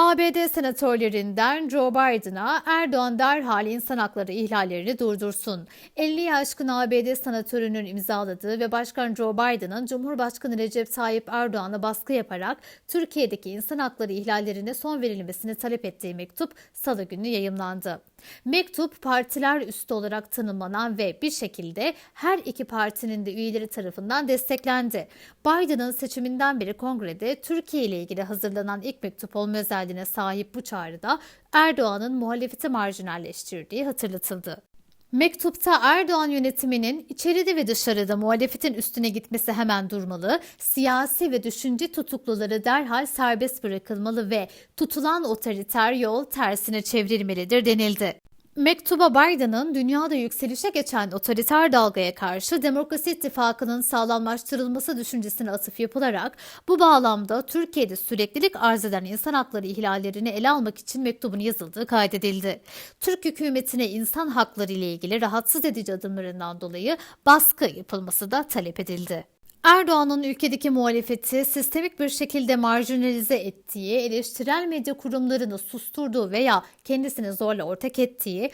ABD senatörlerinden Joe Biden'a Erdoğan derhal insan hakları ihlallerini durdursun. 50 aşkın ABD senatörünün imzaladığı ve Başkan Joe Biden'ın Cumhurbaşkanı Recep Tayyip Erdoğan'a baskı yaparak Türkiye'deki insan hakları ihlallerine son verilmesini talep ettiği mektup salı günü yayımlandı. Mektup partiler üstü olarak tanımlanan ve bir şekilde her iki partinin de üyeleri tarafından desteklendi. Biden'ın seçiminden beri kongrede Türkiye ile ilgili hazırlanan ilk mektup olma özelliğine sahip bu çağrıda Erdoğan'ın muhalefeti marjinalleştirdiği hatırlatıldı. Mektupta Erdoğan yönetiminin içeride ve dışarıda muhalefetin üstüne gitmesi hemen durmalı, siyasi ve düşünce tutukluları derhal serbest bırakılmalı ve tutulan otoriter yol tersine çevrilmelidir denildi. Mektuba Biden'ın dünyada yükselişe geçen otoriter dalgaya karşı Demokrasi İttifakı'nın sağlamlaştırılması düşüncesine atıf yapılarak bu bağlamda Türkiye'de süreklilik arz eden insan hakları ihlallerini ele almak için mektubun yazıldığı kaydedildi. Türk hükümetine insan hakları ile ilgili rahatsız edici adımlarından dolayı baskı yapılması da talep edildi. Erdoğan'ın ülkedeki muhalefeti sistemik bir şekilde marjinalize ettiği, eleştirel medya kurumlarını susturduğu veya kendisini zorla ortak ettiği,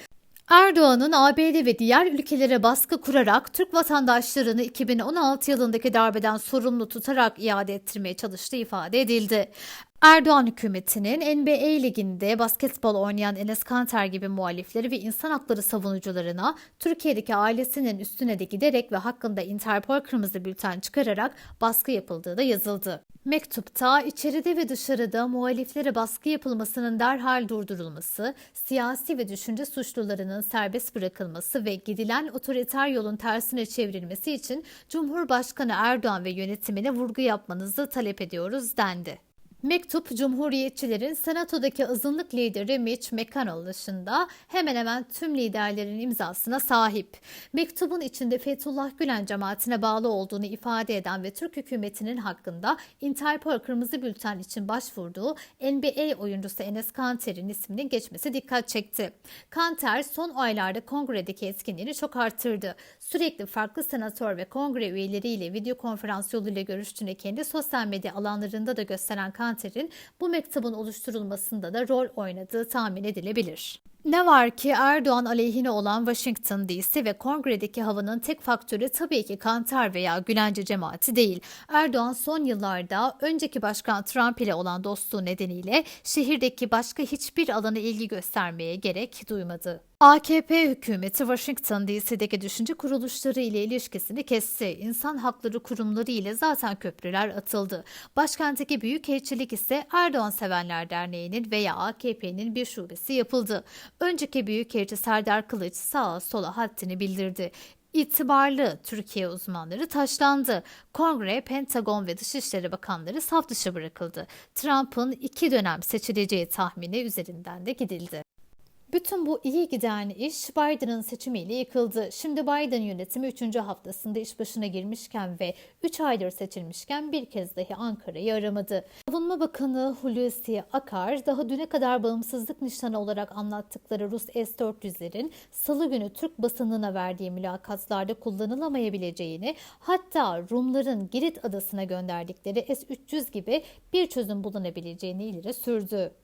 Erdoğan'ın ABD ve diğer ülkelere baskı kurarak Türk vatandaşlarını 2016 yılındaki darbeden sorumlu tutarak iade ettirmeye çalıştığı ifade edildi. Erdoğan hükümetinin NBA liginde basketbol oynayan Enes Kanter gibi muhalifleri ve insan hakları savunucularına Türkiye'deki ailesinin üstüne de giderek ve hakkında Interpol kırmızı bülten çıkararak baskı yapıldığı da yazıldı. Mektupta içeride ve dışarıda muhaliflere baskı yapılmasının derhal durdurulması, siyasi ve düşünce suçlularının serbest bırakılması ve gidilen otoriter yolun tersine çevrilmesi için Cumhurbaşkanı Erdoğan ve yönetimine vurgu yapmanızı talep ediyoruz dendi. Mektup, Cumhuriyetçilerin Senato'daki azınlık lideri Mitch McConnell dışında hemen hemen tüm liderlerin imzasına sahip. Mektubun içinde Fethullah Gülen cemaatine bağlı olduğunu ifade eden ve Türk hükümetinin hakkında Interpol Kırmızı Bülten için başvurduğu NBA oyuncusu Enes Kanter'in isminin geçmesi dikkat çekti. Kanter son aylarda kongredeki etkinliğini çok arttırdı. Sürekli farklı senatör ve kongre üyeleriyle video konferans yoluyla görüştüğünü kendi sosyal medya alanlarında da gösteren Kanter, Kanter'in bu mektubun oluşturulmasında da rol oynadığı tahmin edilebilir. Ne var ki Erdoğan aleyhine olan Washington DC ve kongredeki havanın tek faktörü tabii ki Kantar veya Gülence cemaati değil. Erdoğan son yıllarda önceki başkan Trump ile olan dostluğu nedeniyle şehirdeki başka hiçbir alana ilgi göstermeye gerek duymadı. AKP hükümeti Washington DC'deki düşünce kuruluşları ile ilişkisini kesti. İnsan hakları kurumları ile zaten köprüler atıldı. Başkentteki Büyükelçilik ise Erdoğan Sevenler Derneği'nin veya AKP'nin bir şubesi yapıldı. Önceki Büyükelçi Serdar Kılıç sağa sola haddini bildirdi. İtibarlı Türkiye uzmanları taşlandı. Kongre, Pentagon ve Dışişleri Bakanları saf dışı bırakıldı. Trump'ın iki dönem seçileceği tahmini üzerinden de gidildi. Bütün bu iyi giden iş Biden'ın seçimiyle yıkıldı. Şimdi Biden yönetimi 3. haftasında iş başına girmişken ve 3 aydır seçilmişken bir kez dahi Ankara'yı aramadı. Savunma Bakanı Hulusi Akar daha düne kadar bağımsızlık nişanı olarak anlattıkları Rus S-400'lerin salı günü Türk basınına verdiği mülakatlarda kullanılamayabileceğini hatta Rumların Girit adasına gönderdikleri S-300 gibi bir çözüm bulunabileceğini ileri sürdü.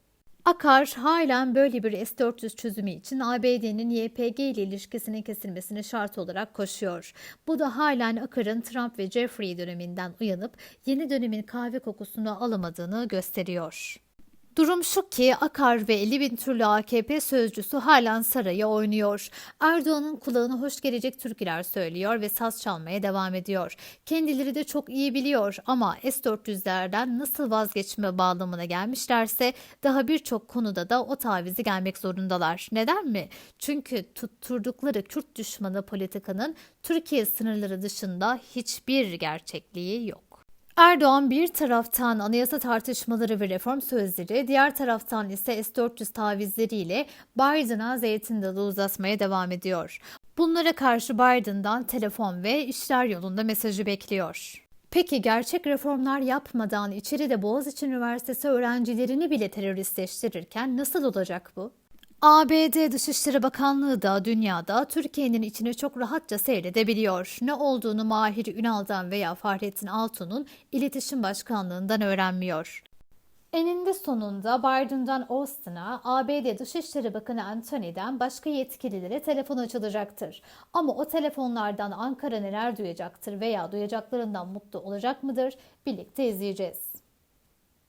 Akar halen böyle bir S-400 çözümü için ABD'nin YPG ile ilişkisinin kesilmesini şart olarak koşuyor. Bu da halen Akar'ın Trump ve Jeffrey döneminden uyanıp yeni dönemin kahve kokusunu alamadığını gösteriyor. Durum şu ki Akar ve 50 bin türlü AKP sözcüsü halen saraya oynuyor. Erdoğan'ın kulağına hoş gelecek türküler söylüyor ve saz çalmaya devam ediyor. Kendileri de çok iyi biliyor ama S-400'lerden nasıl vazgeçme bağlamına gelmişlerse daha birçok konuda da o tavizi gelmek zorundalar. Neden mi? Çünkü tutturdukları Kürt düşmanı politikanın Türkiye sınırları dışında hiçbir gerçekliği yok. Erdoğan bir taraftan anayasa tartışmaları ve reform sözleri, diğer taraftan ise S-400 tavizleriyle Biden'a zeytin dalı uzatmaya devam ediyor. Bunlara karşı Biden'dan telefon ve işler yolunda mesajı bekliyor. Peki gerçek reformlar yapmadan içeride Boğaziçi Üniversitesi öğrencilerini bile teröristleştirirken nasıl olacak bu? ABD Dışişleri Bakanlığı da dünyada Türkiye'nin içine çok rahatça seyredebiliyor. Ne olduğunu Mahir Ünal'dan veya Fahrettin Altun'un İletişim Başkanlığından öğrenmiyor. Eninde sonunda Biden'dan Austin'a, ABD Dışişleri Bakanı Antony'den başka yetkililere telefon açılacaktır. Ama o telefonlardan Ankara neler duyacaktır veya duyacaklarından mutlu olacak mıdır? Birlikte izleyeceğiz.